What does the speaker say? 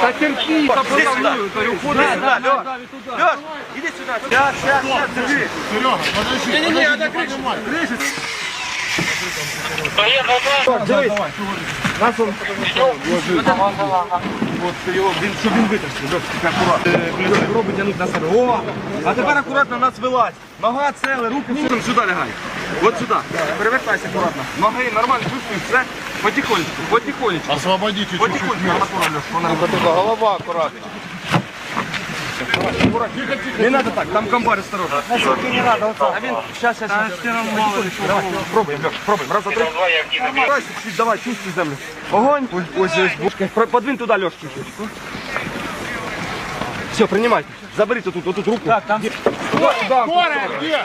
Та терпи, сюди, Льош. Льош, іди сюди. Сейчас, сейчас, сейчас, держи. Серега, подожди. Не, не, не, подожди, это крыша. поднимай. Дивись. Нас он От його, він, щоб він витащив. Льош, тільки акуратно. Робить тянуть на себе. О, а тепер акуратно нас вилазь. Нога, цели, руки. Сюди лягай. От сюди. Перевертайся акуратно. Ноги нормально, чувствуєш, все. Потихонечку, потихонечку. Освободите чуть-чуть Потихонечку, акуратно, Льош, вона голова акуратно. Не надо так, там комбар осторожно. не надо, вот так. А він, сейчас, сейчас, сейчас. Пробуем, Леш, пробуем. Раз, два, три. Давай, чуть-чуть, давай, чувствуй землю. Огонь. Ой, ось здесь. бушка. Про- Подвинь туда, Леш, чуть-чуть. Все, принимайте. Заберите тут, вот тут руку. Так, там. Да, Скорая, где?